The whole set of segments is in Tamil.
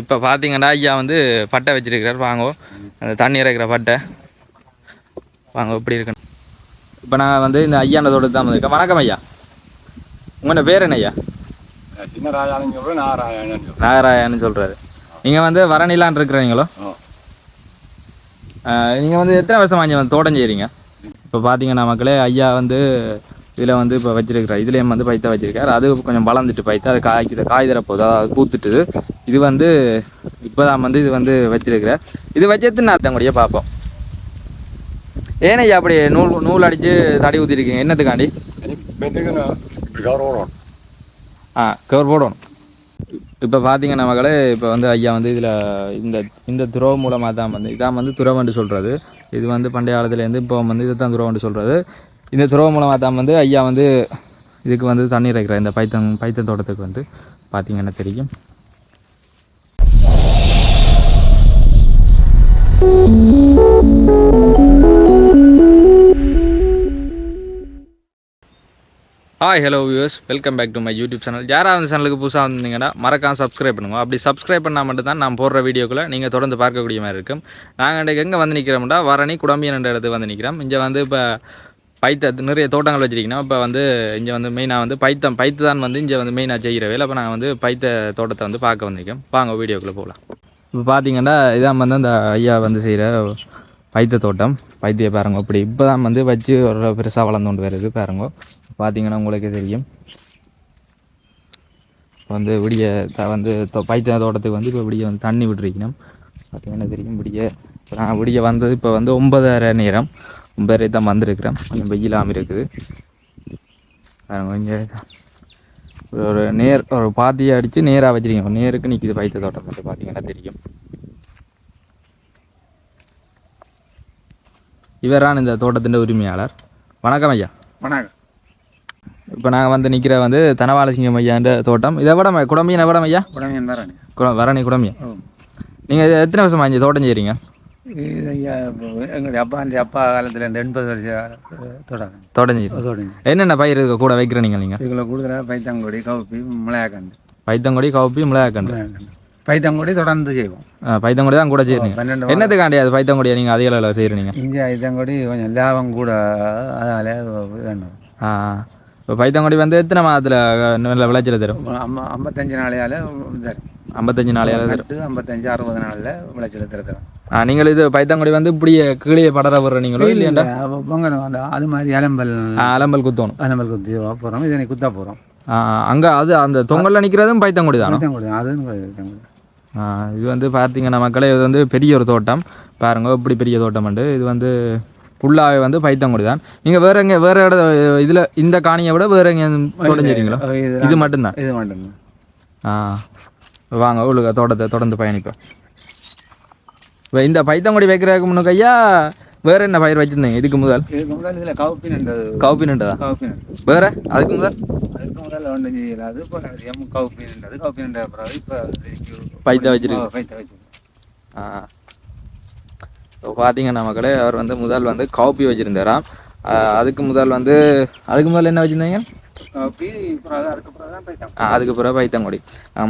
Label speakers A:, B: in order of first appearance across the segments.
A: இப்போ பார்த்தீங்கன்னா ஐயா வந்து பட்டை வச்சிருக்கிறார். வாங்கோ. அந்த தண்ணி இறக்குற பட்டை. வாங்க இப்படி இருக்கு. இப்போ நான் வந்து இந்த தோட்டத்து தான் வந்திருக்கேன். வணக்கம் ஐயா. உங்களோட பேர் என்ன ஐயா?
B: சின்ன ராஜான்னு ராஜான்னு சொல்றேன்.
A: நாகராயன்னு சொல்கிறாரு நீங்கள் வந்து வரணிலான் இருக்கிறீங்களோ? நீங்கள் வந்து எத்தனை வருஷம் வாங்கி வந்து தோட்டம் செய்கிறீங்க இப்போ பார்த்தீங்கன்னா மக்களே ஐயா வந்து இதில் வந்து இப்போ வச்சிருக்கிறார் இதுலேயும் வந்து பைத்தா வச்சிருக்காரு? அது கொஞ்சம் வளர்ந்துட்டு பைத்தா அது காய்க்குது காய் தரப்போகுது அது பூத்துட்டுது இது வந்து இப்போ தான் வந்து இது வந்து வச்சிருக்கிறார் இது வச்சது நான் கூடயே பார்ப்போம் ஏன் ஐயா அப்படி நூல் நூல் அடித்து தடி ஊற்றிருக்கீங்க என்னத்துக்காண்டி? ஆ கவர் போடணும். இப்போ பார்த்தீங்கன்னா மகளே இப்போ வந்து ஐயா வந்து இதில் இந்த இந்த துறவு மூலமாக தான் வந்து இதான் வந்து துறவண்டு சொல்கிறது இது வந்து பண்டைய காலத்துலேருந்து இப்போ வந்து இதை தான் துறவண்டு சொல்கிறது இந்த துறவு மூலமாக தான் வந்து ஐயா வந்து இதுக்கு வந்து தண்ணீர் வைக்கிறார் இந்த பைத்தன் பைத்தன் தோட்டத்துக்கு வந்து பார்த்தீங்கன்னா தெரியும். Hi hello viewers welcome back to my YouTube channel யாராவது அந்த சேனலுக்கு புதுசாக வந்தீங்கன்னா மறக்காம சப்ஸ்கிரைப் பண்ணுங்க. அப்படி சப்ஸ்கிரைப் பண்ணால் மட்டும்தான் நான் போடுற வீடியோக்குள்ள நீங்கள் தொடர்ந்து பார்க்கக்கூடிய மாதிரி இருக்கும். நாங்கள் இன்றைக்கு எங்கே வந்து நிற்கிறோம்னா வரணி குடம்பியன் என்ற இடத்துக்கு வந்து நிற்கிறோம் இங்கே வந்து இப்போ பைத்த நிறைய தோட்டங்கள் வச்சிருக்கீங்கன்னா இப்போ வந்து இங்கே வந்து மெயினாக வந்து பைத்தம் பைத்து தான் வந்து இங்கே வந்து மெயினாக செய்கிற வேலை. இப்போ நாங்கள் வந்து பைத்த தோட்டத்தை வந்து பார்க்க வந்திருக்கோம். வாங்க வீடியோக்குள்ளே போகலாம். இப்போ பார்த்தீங்கன்னா இதான் வந்து அந்த ஐயா வந்து செய்கிற பைத்த தோட்டம். பைத்திய பாருங்க இப்படி இப்போ தான் வந்து வச்சு ஒரு பெருசாக வளர்ந்து கொண்டு வருது பாருங்க. பார்த்தீங்கன்னா உங்களுக்கே தெரியும். இப்போ வந்து விடிய த- வந்து தொ- பைத்த தோட்டத்துக்கு வந்து இப்போ விடிய வந்து தண்ணி விட்டுருக்கணும். பார்த்தீங்கன்னா தெரியும் விடிய. இப்போ நான் விடிய வந்தது இப்போ வந்து ஒன்பதரை நேரம். ஒன்பதரை தான் வந்திருக்கிறேன் கொஞ்சம் வெயிலாமல் இருக்குது. இங்கே ஒரு நேர் ஒரு பாத்தியை அடித்து நேராக வச்சிருக்கீங்க. நேருக்கு நிற்கிது பைத்த தோட்டம் வந்து பார்த்தீங்கன்னா தெரியும். இவரான் இந்த தோட்டத்தின் உரிமையாளர். வணக்கம் ஐயா.
B: வணக்கம்.
A: இப்போ நாங்கள் வந்து நிற்கிற வந்து தனவாலசிங்கம் ஐயான்ற தோட்டம். இதை விட குடம்பியன் எவ்வளோ ஐயா
B: உடனே வரணி
A: குட- வரணி குடம்பியன் நீங்கள் எத்தனை வருஷமா இங்கே தோட்டம் செய்கிறீங்க
B: எங்களுடைய அப்பா அப்பா காலத்தில் இந்த எண்பது வருஷம் தொடங்க தொடங்க
A: என்னென்ன பயிர் கூட வைக்கிற நீங்கள் நீங்கள்
B: கூடுதலாக பைத்தங்கொடி கவுப்பி மிளகாக்கண்டு
A: பைத்தங்கொடி கவுப்பி மிளகாக்கண்டு
B: பைத்தங்கொடி தொடர்ந்து செய்வோம்.
A: பைத்தங்கொடி தான் கூட செய்கிறீங்க
B: பன்னெண்டு
A: என்னத்துக்காண்டி அது பைத்தங்கொடியை நீங்கள் அதிக அளவில் செய்கிறீங்க
B: இஞ்சி ஐத்தங்கொடி கொஞ்சம் லாபம் கூட அதால்
A: ஆ இப்போ பைத்தங்கொடி வந்து எத்தனை மாதத்தில் நல்ல விளைச்சல் தரும்?
B: ஐம்பத்தஞ்சு நாளையால் தரும்.
A: ஐம்பத்தஞ்சு தரும்
B: நட்டு ஐம்பத்தஞ்சு அறுபது நாளில் விளைச்சல்
A: ஆ நீங்கள் இது பைத்தங்கொடி வந்து இப்படி கீழே படர விடுற நீங்களோ இல்லையாண்டா?
B: பொங்கல் அந்த அது மாதிரி அலம்பல்.
A: அலம்பல் குத்தணும்.
B: அலம்பல் குத்தி போகிறோம் இதனை குத்தா போகிறோம்
A: அங்கே அது அந்த தொங்கல்ல நிற்கிறதும் பைத்தங்கொடி தானோ?
B: பைத்தங்கொடி
A: ஆ, இது வந்து பார்த்தீங்கன்னா மக்களே இது வந்து பெரிய ஒரு தோட்டம். பாருங்க இப்படி பெரிய தோட்டம் உண்டு. இது வந்து ஃபுல்லாகவே வந்து பைத்தங்குடி தான். நீங்கள் வேற எங்கே வேற இட இதில் இந்த காணியை விட வேற எங்கே
B: இது
A: இது மட்டும்தான்?
B: இது மட்டும்தான்.
A: ஆ. வாங்க உங்களுக்கு தோட்டத்தை தொடர்ந்து பயணிப்போம். இப்போ இந்த பைத்தங்குடி வைக்கிறதுக்கு முன்னுக்கு ஐயா வேற என்ன பயிர் வச்சிருந்தீங்க? இதுக்கு முதல்.
B: முதல் இதில் கவுப்பின்ன்றது
A: கவுப்பின்ன்றதா
B: கவுப்பின்
A: வேற? அதுக்கு முதல்?
B: அதுக்கு முதல்ல ஒன்றும் செய்யல அது இப்போ எம் கவுப்பின்ன்றது கவுப்பின்ற பிறகு இப்போ
A: பைத்த வச்சிருக்கு.
B: பைத்த வச்சிருக்கு.
A: ஆ. இப்போ பார்த்தீங்கன்னா மக்களே அவர் வந்து முதல் வந்து காப்பி வச்சுருந்தாராம் அதுக்கு முதல் வந்து அதுக்கு முதல் என்ன வச்சுருந்தீங்க?
B: கவுப்பி அதுக்கு பிறகு
A: பைத்தங்குடி.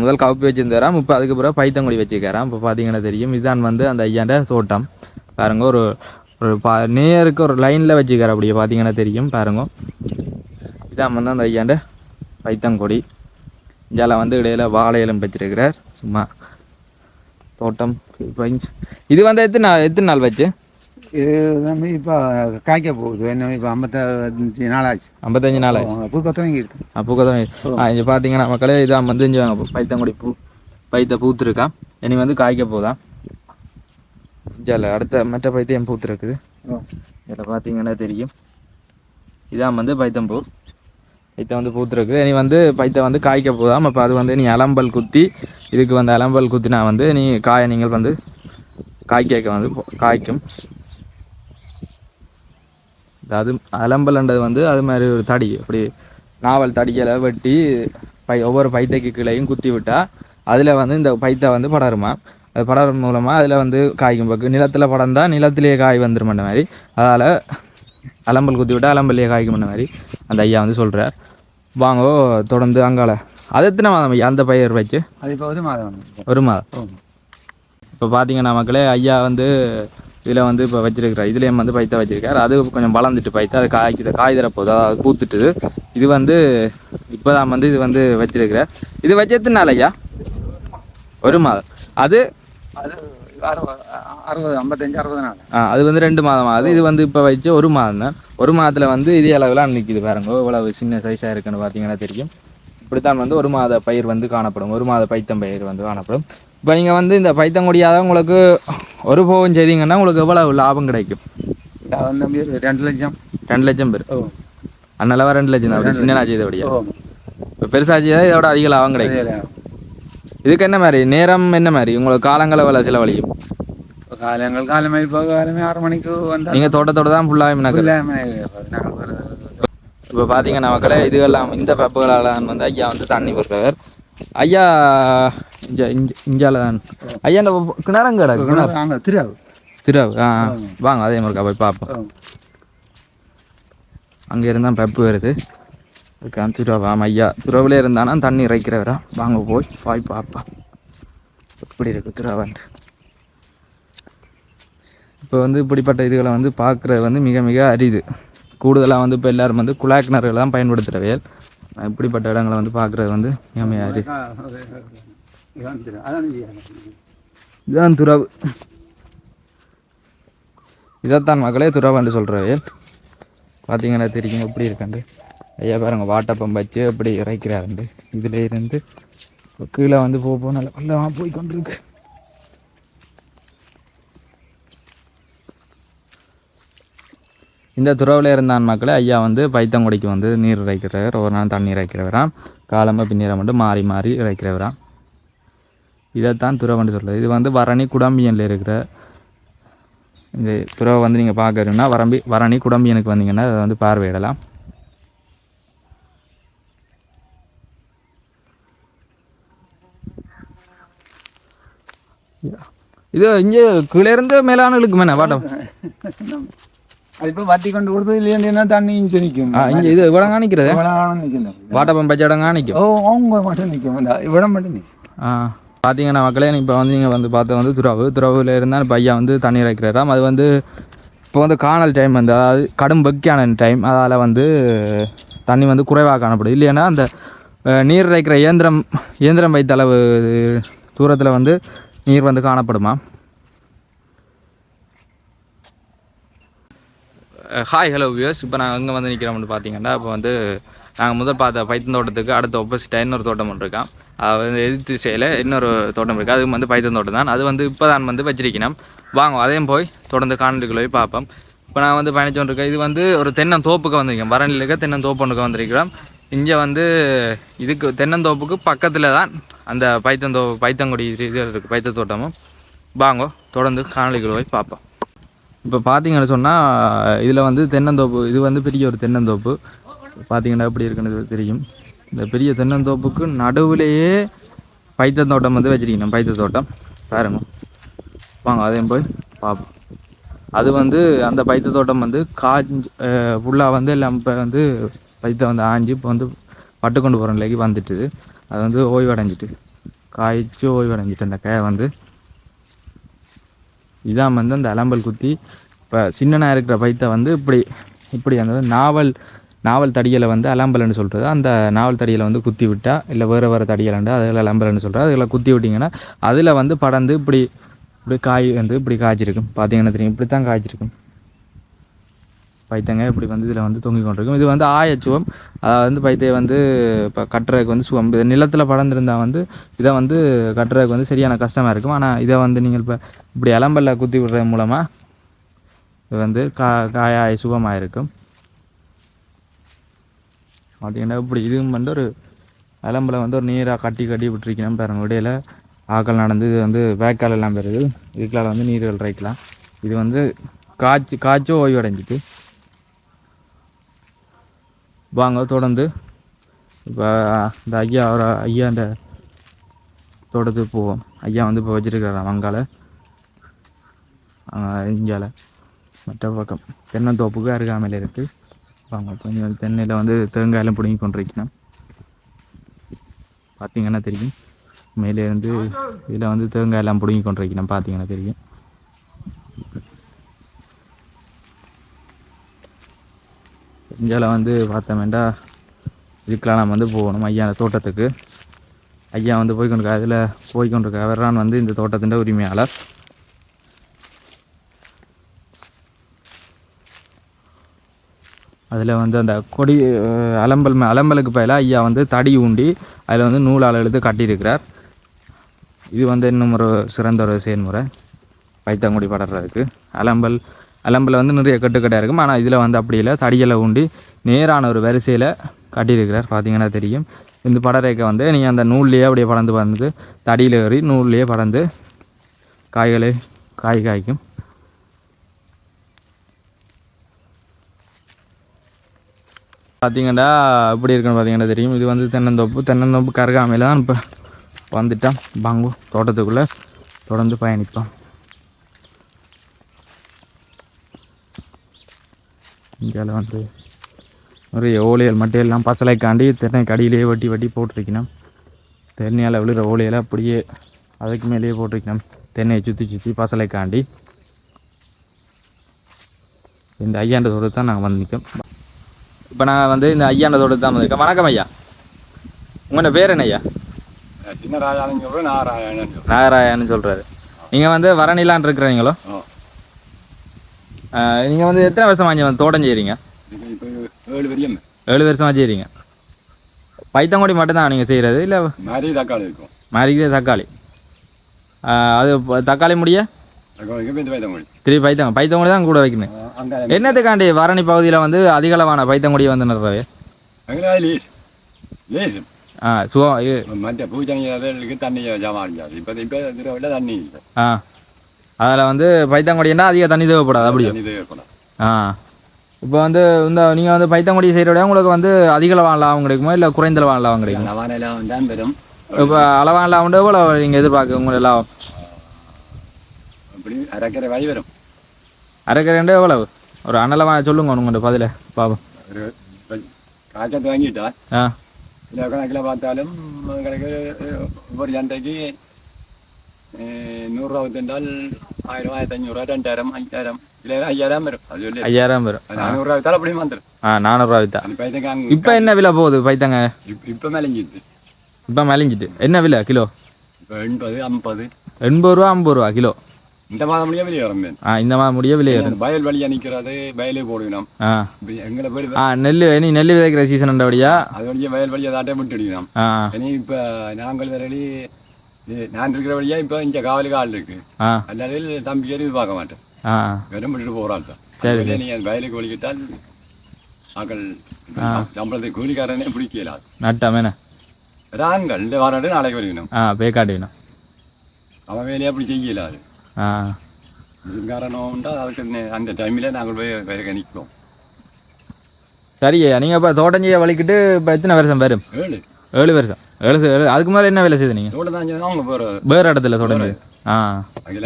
A: முதல் கவுப்பு வச்சிருந்தாராம் இப்போ அதுக்கு பிறகு பைத்தங்குடி வச்சுக்கிறான் இப்போ பார்த்தீங்கன்னா தெரியும் இதுதான் வந்து அந்த ஐயாண்ட தோட்டம். பாருங்க ஒரு ஒரு பா நேருக்கு ஒரு லைனில் வச்சுக்கிறார் அப்படியே பார்த்தீங்கன்னா தெரியும் பாருங்க. இதான் வந்து அந்த ஐயாண்ட பைத்தங்கொடி. இஞ்சால வந்து இடையில வாழை இலம் வச்சிருக்கிறார் சும்மா தோட்டம் இது வந்து எத்தனை நாள் எத்தனை நாள் வச்சு?
B: இது நம்ம இப்போ காய்க்க போகுது. என்ன இப்போ ஐம்பத்தஞ்சு நாள் ஆச்சு
A: ஐம்பத்தஞ்சு நாள் ஆச்சு
B: பூ இருக்கு.
A: தான் இங்கே பார்த்தீங்கன்னா மக்களே இதான் வந்து இங்கே பைத்தங்குடி பூ பைத்த பூத்துருக்கா. இனி வந்து காய்க்க போதா. ஜல அடுத்த மற்ற பைத்தியம் பூத்துருக்குது. இதில் பார்த்தீங்கன்னா தெரியும். இதான் வந்து பைத்தம்பூ பைத்தம் வந்து பூத்துருக்கு. இனி வந்து பைத்தம் வந்து காய்க்க போதாம் அப்போ அது வந்து நீ அலம்பல் குத்தி இதுக்கு வந்து அலம்பல் குத்தினா வந்து நீ காய நீங்கள் வந்து காய்க்க வந்து காய்க்கும். அது அலம்பல்ன்றது வந்து அது மாதிரி ஒரு தடி. அப்படி நாவல் தடிகளை வெட்டி பை ஒவ்வொரு பைத்தைக்கு கீழையும் குத்தி விட்டா அதில் வந்து இந்த பைத்தை வந்து படருமா. அது படரும் மூலமாக அதில் வந்து காய்க்கும். பக்கு நிலத்தில் படர்ந்தா நிலத்திலேயே காய் வந்துரும் அந்த மாதிரி. அதால் அலம்பல் குத்தி விட்டா அலம்பல்லையே காய்க்கும் அந்த மாதிரி அந்த ஐயா வந்து சொல்கிறார் வாங்கோ தொடர்ந்து அங்கால அது எத்தனை மாதம் ஐயா அந்த பயிர் வச்சு?
B: அது இப்போ ஒரு மாதம்.
A: ஒரு மாதம். இப்போ பார்த்தீங்கன்னா மக்களே ஐயா வந்து இதில் வந்து இப்போ வச்சிருக்கிறார் இதுலேயும் வந்து பைத்த வச்சிருக்காரு? அது கொஞ்சம் வளர்ந்துட்டு பைத்த அது காய்க்குது காய் தரப்போகுது அதாவது பூத்துட்டுது இது வந்து இப்போ தான் வந்து இது வந்து வச்சிருக்கிறார் இது வச்சு எத்தனை நாள் ஐயா? ஒரு மாதம் அது?
B: அது அறுபது அறுபது ஐம்பத்தஞ்சு அறுபது நாள்.
A: ஆ, அது வந்து ரெண்டு மாதம் ஆகுது. இது வந்து இப்போ வச்சு ஒரு மாதம் தான். ஒரு மாதத்தில் வந்து இதே அளவில் நிற்கிது பாருங்க. இவ்வளவு சின்ன சைஸாக இருக்குன்னு பார்த்தீங்கன்னா தெரியும். இப்படித்தான் வந்து ஒரு மாத பயிர் வந்து காணப்படும். ஒரு மாத பைத்தம் பயிர் வந்து காணப்படும். இப்போ நீங்கள் வந்து இந்த பைத்தங்கொடியாத உங்களுக்கு ஒரு போகம் செய்தீங்கன்னா உங்களுக்கு எவ்வளவு லாபம் கிடைக்கும்?
B: வந்து ரெண்டு லட்சம்.
A: ரெண்டு லட்சம் பேர்? அதனால ரெண்டு லட்சம் தான். சின்ன செய்தபடியா?
B: ஓ.
A: இப்போ பெருசாக செய்தால் இதோட அதிக லாபம் கிடைக்கும். இதுக்கு என்ன மாதிரி? நேரம் என்ன மாதிரி? உங்களுக்கு காலங்களை வேலை செலவழியும்?
B: காலங்கள் காலமே இப்போ காலமே ஆறு மணிக்கு வந்தால்
A: நீங்கள் தோட்டத்தோட தான் ஃபுல்லாக இப்போ பார்த்தீங்கன்னா மக்களே இதுவெல்லாம் இந்த பப்புகளால் வந்து ஐயா வந்து தண்ணி விடுறவர் ஐயா இஞ்ச இஞ்ச இஞ்சால தான் ஐயா இந்த கிணறம் கிடக்கு கிணறு.
B: திருவாவு
A: திருவு. ஆ. வாங்க அதே மாதிரி போய் பார்ப்போம். அங்கே இருந்தால் பெப்பு வருது. அதுக்கான திருவா ஆமாம் ஐயா. துறவுல இருந்தானா தண்ணி இறைக்கிறவரா? வாங்க போய் போய் பார்ப்போம். எப்படி இருக்கு திருவான்ட்டு. இப்போ வந்து இப்படிப்பட்ட இதுகளை வந்து பார்க்குறது வந்து மிக மிக அரிது. கூடுதலாக வந்து இப்போ எல்லாரும் வந்து குழாய் கிணறுகளை தான் பயன்படுத்துகிறவையல் இப்படிப்பட்ட இடங்களை வந்து பார்க்குறது வந்து அரிது இதுதான் துறவு. இதைத்தான் மக்களே துறவுன்னு சொல்கிறவையல் பார்த்தீங்கன்னா தெரியும் எப்படி இருக்காண்டு ஐயா பாருங்க வாட்டப்பம் வச்சு எப்படி இறைக்கிறாருண்டு இதில் இருந்து கீழே வந்து போக போக நல்ல வெள்ளமாக போய் கொண்டிருக்கு. இந்த துறவில் இருந்தான் மக்களை ஐயா வந்து பைத்தங்குடிக்கு வந்து நீர் இறைக்கிறவர். ஒரு நாள் தண்ணி இறைக்கிறவராம். காலமாக பின்னீரை மட்டும் மாறி மாறி இறைக்கிறவராம். இதைத்தான் துறவன்னு சொல்கிறது இது வந்து வரணி குடம்பியனில் இருக்கிற இந்த துறவை வந்து நீங்கள் பார்க்குறீங்கன்னா வரம்பி வரணி குடம்பியனுக்கு வந்தீங்கன்னா அதை வந்து பார்வையிடலாம். இது இங்கே கீழே இருந்து மேலான மேலே வாட்டம்
B: அது இப்போ வட்டி கொண்டு கொடுத்தது இல்லையா தண்ணி இங்கே நிற்கும்
A: ஆ இங்கே இது இவ்வளோ காணிக்கிறது
B: இவ்வளோ நிற்கும்
A: வாட்டப்பம் பச்சை இடம் காணிக்கும்
B: ஓ அவங்க மட்டும் நிற்கும் இவ்வளோ மட்டும் நிற்கும்
A: ஆ பார்த்தீங்கன்னா மக்களே இப்போ வந்து நீங்கள் வந்து பார்த்து வந்து துறவு துறவில் இருந்தால் ஐயா வந்து தண்ணீர் வைக்கிறாராம் அது வந்து இப்போ வந்து காணல் டைம் வந்து அதாவது கடும் வெக்கையான டைம் அதால் வந்து தண்ணி வந்து குறைவாக காணப்படுது இல்லைன்னா அந்த நீர் இறைக்கிற இயந்திரம் இயந்திரம் வைத்த அளவு தூரத்தில் வந்து நீர் வந்து காணப்படுமா ஹாய் ஹலோ வியூஸ் இப்போ நாங்கள் எங்கே வந்து நிற்கிறோம்னு பார்த்தீங்கன்னா இப்போ வந்து நாங்கள் முதல் பார்த்த பைத்தன் தோட்டத்துக்கு அடுத்த ஆப்போசிட்டாக இன்னொரு தோட்டம் ஒன்று இருக்கான் அது வந்து எதிர்த்து திசையில் இன்னொரு தோட்டம் இருக்குது அது வந்து பைத்தன் தோட்டம் தான். அது வந்து இப்போ தான் வந்து வச்சிருக்கணும். வாங்க அதையும் போய் தொடர்ந்து காணொலிக்குள்ள போய் பார்ப்போம். இப்போ நான் வந்து பயணிச்சோன்றிருக்கேன் இது வந்து ஒரு தென்னந்தோப்புக்கு வந்திருக்கேன் வரணியில் இருக்க தென்னந்தோப்பு ஒன்றுக்கு வந்திருக்கிறோம். இங்கே வந்து இதுக்கு தென்னந்தோப்புக்கு பக்கத்தில் தான் அந்த பைத்தந்தோ பைத்தங்குடி இது இருக்குது பைத்த தோட்டமும். வாங்கோ தொடர்ந்து காணொலிக்குள்ள போய் பார்ப்போம். இப்போ பார்த்தீங்கன்னு சொன்னால் இதில் வந்து தென்னந்தோப்பு இது வந்து பெரிய ஒரு தென்னந்தோப்பு. பார்த்தீங்கன்னா எப்படி இருக்குன்னு தெரியும். இந்த பெரிய தென்னந்தோப்புக்கு நடுவுலேயே பைத்த தோட்டம் வந்து வச்சிருக்கணும் பைத்த தோட்டம் பாருங்க. வாங்க அதையும் போய் பார்ப்போம் அது வந்து அந்த பைத்த தோட்டம் வந்து காஞ்சு ஃபுல்லாக வந்து எல்லாம் இப்போ வந்து பைத்த வந்து ஆஞ்சு இப்போ வந்து பட்டு கொண்டு போகிற நிலைக்கு வந்துட்டுது. அது வந்து ஓய்வடைஞ்சிட்டு காய்ச்சி ஓய்வடைஞ்சிட்டு அந்த கே வந்து இதான் வந்து அந்த அலம்பல் குத்தி. இப்போ சின்னனாக இருக்கிற பைத்தை வந்து இப்படி இப்படி அந்த நாவல் நாவல் தடியலை வந்து அலம்பல்னு சொல்கிறது அந்த நாவல் தடியலை வந்து குத்தி விட்டா இல்லை வேறு வேறு தடியலண்டு அதில் அலம்பல்னு சொல்கிறது அதில் குத்தி விட்டிங்கன்னா அதில் வந்து படர்ந்து இப்படி இப்படி காய் வந்து இப்படி காய்ச்சிருக்கும். பார்த்தீங்கன்னா தெரியும். இப்படி தான் காய்ச்சிருக்கும். பைத்தங்க இப்படி வந்து இதில் வந்து தொங்கி கொண்டிருக்கும். இது வந்து ஆயச்சுவம். அதாவது வந்து பைத்தையை வந்து இப்போ கட்டுறதுக்கு வந்து சுவம் இது நிலத்தில் படர்ந்துருந்தால் வந்து இதை வந்து கட்டுறதுக்கு வந்து சரியான கஷ்டமாக இருக்கும். ஆனால் இதை வந்து நீங்கள் இப்போ இப்படி அலம்பல்ல குத்தி விடுறது மூலமாக இது வந்து கா காயாய சுகமாக இருக்கும் பார்த்தீங்கன்னா இப்படி இதுவும் வந்து ஒரு அலம்பில் வந்து ஒரு நீராக கட்டி கட்டி விட்டுருக்கணும் பாருங்க. இடையில ஆக்கள் நடந்து இது வந்து வேக்கால் எல்லாம் பெறுது இதுக்களால் வந்து நீர்கள் இறைக்கலாம். இது வந்து காய்ச்சி காய்ச்சோ ஓய்வடைஞ்சிட்டு வாங்க தொடர்ந்து. இப்போ இந்த ஐயா ஒரு ஐயா இந்த தோட்டத்துக்கு போவோம். ஐயா வந்து இப்போ வச்சிருக்கிறாராம் அங்கால இஞ்சால மற்ற பக்கம். தென்னந்தோப்புக்கு அருகாமையில் இருக்குது வாங்க கொஞ்சம் தென்னையில் வந்து தேங்காயெல்லாம் பிடுங்கி கொண்டிருக்கணும். பார்த்தீங்கன்னா தெரியும். மேலே இருந்து இதில் வந்து தேங்காய் எல்லாம் பிடுங்கி கொண்டிருக்கணும். பார்த்தீங்கன்னா தெரியும். இந்தியாவில் வந்து பார்த்தோமேண்டா இதுக்கெலாம் நம்ம வந்து போகணும் ஐயா தோட்டத்துக்கு. ஐயா வந்து போய் கொண்டிருக்க அதில் போய் கொண்டிருக்க வந்து இந்த தோட்டத்தின் உரிமையாளர். அதில் வந்து அந்த கொடி அலம்பல் அலம்பலுக்கு பதிலாக ஐயா வந்து தடி ஊண்டி அதில் வந்து நூலால் எழுத்து கட்டியிருக்கிறார். இது வந்து இன்னும் ஒரு சிறந்த ஒரு செயல்முறை. பைத்தங்குடி படறதுக்கு. அலம்பல் அலம்பில் வந்து நிறைய கட்டுக்கட்டாக இருக்கும். ஆனால் இதில் வந்து அப்படி இல்லை. தடிகளை ஊண்டி நேரான ஒரு வரிசையில் கட்டியிருக்கிறார். பார்த்தீங்கன்னா தெரியும். இந்த படரேக்கை வந்து நீங்கள் அந்த நூல்லையே அப்படியே பறந்து பறந்து தடியில் ஏறி நூல்லையே பறந்து காய்களை காய் காய்க்கும். பார்த்தீங்கன்னா எப்படி இருக்குன்னு பார்த்தீங்கன்னா தெரியும். இது வந்து தென்னந்தோப்பு. தென்னந்தோப்பு கருகாமையில் தான் இப்போ வந்துட்டான். பாங்கு தோட்டத்துக்குள்ளே தொடர்ந்து பயணிப்பான். இந்தியாவில் வந்து நிறைய ஓலைகள் மட்டும் எல்லாம் பச்சளைக்காண்டி தென்னை கடியிலேயே வட்டி வட்டி போட்டிருக்கணும். தென்னையால் விழுற ஓலையில் அப்படியே அதுக்கு மேலேயே போட்டிருக்கணும். தென்னையை சுற்றி சுற்றி பசலைக்காண்டி. இந்த ஐயாண்ட தோட்டத்தை தான் நாங்கள் வந்து நிற்கோம் இப்போ நான் வந்து இந்த ஐயாண்ட தோட்டத்தை தான் வந்திருக்கேன். வணக்கம் ஐயா. உங்களோட பேர் என்ன ஐயா?
B: சின்ன ராஜானு சொல்கிறேன் சொல்கிறேன்
A: நாகராயன்னு சொல்கிறாரு நீங்கள் வந்து வரணிலான் இருக்கிறீங்களோ? நீங்கள் வந்து எத்தனை வருஷமா இங்கே வந்து தோட்டம் செய்கிறீங்க
B: இப்போ ஏழு
A: ஏழு வருஷமா செய்கிறீங்க பைத்தங்குடி மட்டும்தான் நீங்கள் செய்கிறது இல்லை?
B: மாதிரி தக்காளி இருக்கும்.
A: மாறிக்கிட்டே தக்காளி. அது தக்காளி முடிய? திருப்பி பைத்தங்க பைத்தங்குடி தான் கூட வைக்கணும். என்னத்துக்காண்டி வரணி பகுதியில் வந்து அதிக அளவான பைத்தங்குடி வந்து
B: லேஸ்.
A: ஆ இது
B: மற்ற பூஜை தண்ணி ஜாமான் இப்போ இப்போ தண்ணி இல்லை.
A: ஆ. அதில் வந்து பைத்தங்குடின்னா அதிக தண்ணி தேவைப்படாது
B: தேவைப்படும்
A: ஆ. இப்போ வந்து இந்த நீங்கள் வந்து பைத்தங்குடி செய்கிற விட உங்களுக்கு வந்து அதிக அளவான லாபம் கிடைக்குமா? இல்லை குறைந்த அளவான லாபம் கிடைக்குமா?
B: லவானெல்லாம் தான் பெறும்.
A: இப்போ அளவான லாபம் எவ்வளோ நீங்கள் எதிர்பார்க்க உங்களுக்கு லாபம்?
B: அப்படி அரைக்கரை வாய் வரும்.
A: அரைக்கிறேன்டே எவ்வளவு? ஒரு அனலமாக சொல்லுங்க உங்கள்கிட்ட பதில பாப்போம்
B: ஒரு காய்ச்சல் வாங்கிட்டா?
A: ஆ.
B: கிலோ கணக்கில் பார்த்தாலும் ஒரு சந்தைக்கு நூறுரூவா வித்துண்டால் ஆயிரம் ஆயிரத்தி அஞ்சூறுரூவா ரெண்டாயிரம் ஐயாயிரம் இல்லை ஐயாயிரம் வரும் அது சொல்லி
A: ஐயாயிரம் வரும்
B: நானூறுரூவா வித்தாலும் அப்படியும் வந்துடும்
A: ஆ நானூறுரூவா வித்தா
B: பையனுக்கு
A: இப்போ என்ன விலை போகுது பைத்தங்க
B: இப்போ மேலேஞ்சிது
A: இப்போ மலிஞ்சிட்டு என்ன விலை கிலோ
B: இப்போ எண்பது ஐம்பது
A: எண்பது ரூபா ஐம்பது ரூபா கிலோ
B: இந்த மாதம் முடிய வெளியே வரும்.
A: ஆ இந்த முடிய ஏறும்
B: வயல் வழியாக நிற்கிறது வயலே போடுவினோம்
A: ஆ
B: எங்களை போய்
A: ஆ நெல் இனி நெல் விதைக்கிற சீசன் உண்டபடியா
B: அது வழியாக வயல் வழியாக தாட்டே விட்டு இனி இப்போ நாங்கள் நான் இருக்கிற வழியா இப்போ இங்கே காவலுக்கு ஆள் இருக்கு அல்லது தம்பி இது பார்க்க மாட்டேன். வெறும் விட்டுட்டு போகிறாள் தான்.
A: சரி,
B: அதுலயே நீங்க அந்த வயலுக்கு ஒழிக்கிட்டால் ஆக்கள் சம்பளத்துக்கு கூலிக்காரனே பிடிக்கல.
A: நட்டாமேண்ணே
B: ஆண்கள் இந்த வாரம் நாளைக்கு வரைக்கணும்
A: ஆ பேக்காட்டு வேணும்
B: அவன் வேலையை அப்படி செய்யல அது.
A: ஆ.
B: இது காரணம் உண்டா? அதுக்கு அந்த டைமில் நாங்கள் போய் வேலைக்கு நிற்போம்
A: சரி நீங்கள் இப்போ தோட்டம் செய்ய வலிக்கிட்டு இப்போ எத்தனை வருஷம் வரும்?
B: ஏழு.
A: ஏழு வருஷம். ஏழு அதுக்கு மேலே என்ன வேலை செய்யுது நீங்கள் வேறு இடத்துல தொடங்கி ஆ.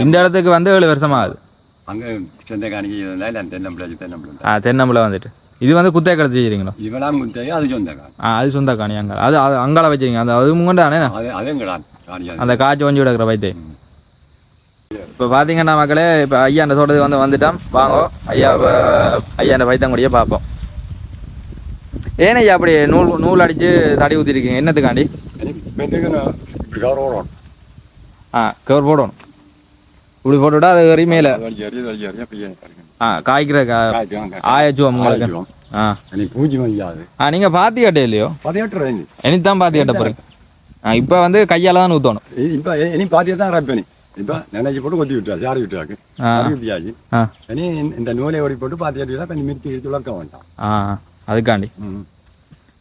A: இந்த இடத்துக்கு வந்து ஏழு வருஷம் ஆகுது
B: அங்கே சொந்த காணிக்கை இருந்தால் இல்லை தென்னம்பிள்ளை தென்னம்பிள்ளை
A: ஆ தென்னம்பிள்ளை வந்துட்டு. இது வந்து குத்தகை கடத்து செய்கிறீங்களோ
B: இவெல்லாம் குத்தையோ அது சொந்த காணி.
A: ஆ அது சொந்த காணி அங்கே. அது அது அங்கால வச்சிருக்கீங்க. அந்த அது முங்கண்டானே
B: அது காணியா
A: அந்த காய்ச்சி ஒஞ்சி விடக்கிற பைத்து இப்போ பார்த்தீங்கன்னா மக்களே இப்போ ஐயா அந்த தோட்டத்துக்கு வந்து வந்துட்டோம். வாங்க. ஐயா வ- ஐயா அந்த பைத்தங்குடியை பார்ப்போம். ஏன் ஐயா அப்படி நூல் நூல் அடித்து தடி ஊற்றிருக்கீங்க என்னத்துக்காண்டி? ஆ கவர் போடணும். இப்படி போட்டுவிட்டா அது வரி மேலே. ஆ காய்க்கிற ஆயச்சுவம் உங்களுக்கு. ஆ. ஆ நீங்கள் பாத்தி கட்டே இல்லையோ?
B: ரேஞ்சு
A: இனித்தான் பாத்தி கட்ட போகிறீங்க ஆ இப்போ வந்து கையால் தான் ஊற்றணும்
B: இப்போ இனி பாத்தியா தான் ரப்பனி இப்போ நினைச்சு போட்டு கொத்தி விட்டா சாரி. அறுபத்தியாச்சு
A: ஆ.
B: இனி இந்த- நூலை ஓடி போட்டு பாத்தி கட்டினா கொஞ்சம் மிரிச்சு வளர்க்க வேண்டாம்
A: ஆ. அதுக்காண்டி.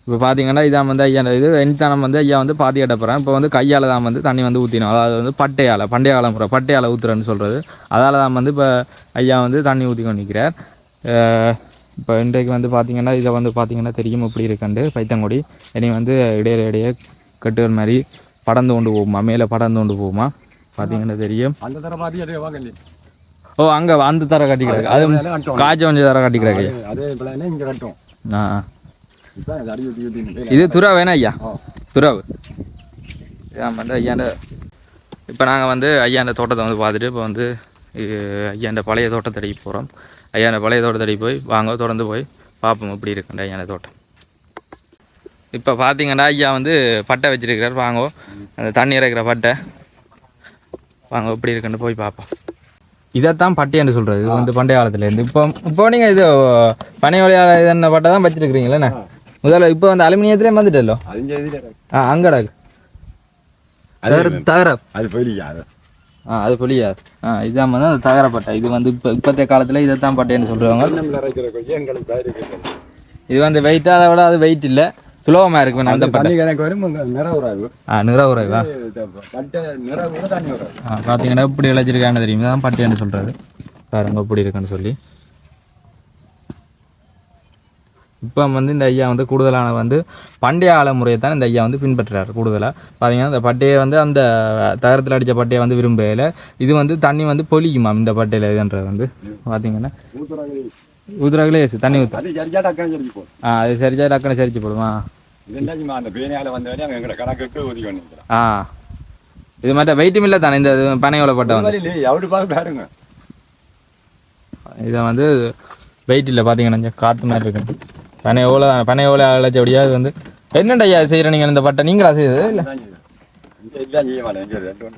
A: இப்போ பார்த்தீங்கன்னா இதான் வந்து ஐயா இது எனித்தானம் வந்து ஐயா வந்து பாத்தி கட்ட போகிறேன் இப்போ வந்து கையால் தான் வந்து தண்ணி வந்து ஊற்றினோம் அதாவது வந்து பட்டையால் பண்டைய கால முறை பட்டையால் ஊற்றுறேன்னு சொல்கிறது அதால் தான் வந்து இப்போ ஐயா வந்து தண்ணி ஊற்றி கொண்டு நிற்கிறார் இப்போ இன்றைக்கு வந்து பார்த்தீங்கன்னா இதை வந்து பார்த்தீங்கன்னா தெரியும் இப்படி இருக்கண்டு பைத்தங்குடி. இனி வந்து இடையில இடையே கட்டுகள் மாதிரி படர்ந்து கொண்டு போகுமா? மேலே படர்ந்து கொண்டு போகுமா? பார்த்தீங்கன்னா தெரியும்.
B: அந்த தர வாங்கல
A: ஓ அங்கே அந்த தர கட்டிக்கிறாங்க அது காய்ச்ச கொஞ்சம் தர கட்டிக்கிறாங்க ஐயா
B: அதே இங்கே கட்டும்
A: ஆ இது துறா வேணா ஐயா. துறவு இதான் வந்து ஐயாண்ட இப்போ நாங்கள் வந்து ஐயாண்ட தோட்டத்தை வந்து பார்த்துட்டு இப்போ வந்து ஐயாண்ட பழைய தோட்டத்தடிக்கு போகிறோம் ஐயாண்ட பழைய தோட்டத்தடி போய் வாங்க தொடர்ந்து போய் பார்ப்போம் எப்படி இருக்குண்ட ஐயாண்ட தோட்டம் இப்போ பார்த்தீங்கன்னா ஐயா வந்து பட்டை வச்சிருக்கிறார் வாங்க அந்த தண்ணி இறக்குற பட்டை வாங்க எப்படி இருக்குன்னு போய் பார்ப்போம் இதைத்தான் பட்டைன்னு சொல்கிறது இது வந்து பண்டைய காலத்துலேருந்து. இப்போ இப்போ நீங்கள் இது பனை வழியால் இதென்ன பட்டை தான் வச்சிருக்கிறீங்களே முதல்ல இப்போ வந்து அலுமினியத்துலேயே வந்துட்டല്ലോ ஆ அங்கடாக்கு
B: அது
A: தகர
B: அது போயிலியா?
A: ஆ அது புரியாது ஆ இதுதான் வந்து அந்த தகரப்பட்டை இது வந்து இப்போ இப்போத்தைய காலத்தில் இதை தான் பட்டைன்னு
B: இருக்குது
A: இது வந்து வெயிட் அதை விட அது வெயிட் இல்லை. சுலபமாக இருக்கு அந்த
B: கணக்கு வரும் நிறவுறாகு
A: ஆ நிறவுரைவா
B: பட்டை நிறவுற தண்ணி வராது
A: ஆ பார்த்தீங்கன்னா இப்படி விளைச்சிருக்கான்னு தெரியும்? தான் பட்டைன்னு சொல்கிறாரு பாருங்க இப்படி இருக்குன்னு சொல்லி. இப்போ வந்து இந்த ஐயா வந்து கூடுதலான வந்து பண்டைய ஆல முறையை தான் இந்த ஐயா வந்து பின்பற்றுறாரு கூடுதலாக பார்த்தீங்கன்னா இந்த பட்டையை வந்து அந்த தகரத்தில் அடித்த பட்டையை வந்து விரும்பையில் இது வந்து தண்ணி வந்து பொலிக்குமா இந்த பட்டையில் இதுன்றது வந்து? பார்த்தீங்கன்னா ஊதுறாங்களே தண்ணி ஊற்று ஆ அது சரிச்சா டக்குன்னு சரிச்சு போடுமா?
B: இதெல்லாம் அந்த பேனையால வந்தவனே அவங்க எங்களை கணக்குக்கு ஒதுக்கி பண்ணிக்கிறான்
A: ஆ. இது மட்டும் வெயிட்டும் இல்லை தானே? இந்த வந்து.
B: இல்லையே எவ்வளவு பார்க்க பாருங்க.
A: இதை வந்து வெயிட் இல்லை பார்த்தீங்கன்னா காற்று மாதிரி இருக்கு. பனை ஓலை பனை ஓலை அழைச்சபடியா இது வந்து என்னடா ஐயா செய்கிற நீங்கள் இந்த பட்டை? நீங்களா செய்யுது இல்லை.
B: மாட்டேன்.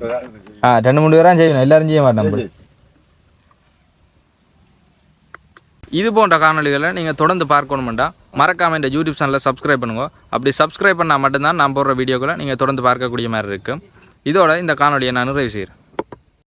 B: தான்.
A: ஆ ரெண்டு மூணு பேரும் செய்யணும். எல்லாரும் செய்ய மாட்டோம் நம்மள. இது போன்ற காணொளிகளை நீங்கள் தொடர்ந்து பார்க்கணுமெண்டா மறக்காமல் இந்த யூடியூப் சேனலை சப்ஸ்கிரைப் பண்ணுங்க. அப்படி சப்ஸ்கிரைப் பண்ணால் மட்டும்தான் நான் போடுற வீடியோக்களை நீங்கள் தொடர்ந்து பார்க்கக்கூடிய மாதிரி இருக்கும் இதோட இந்த காணொலியை நான் நிறைவு செய்கிறேன்.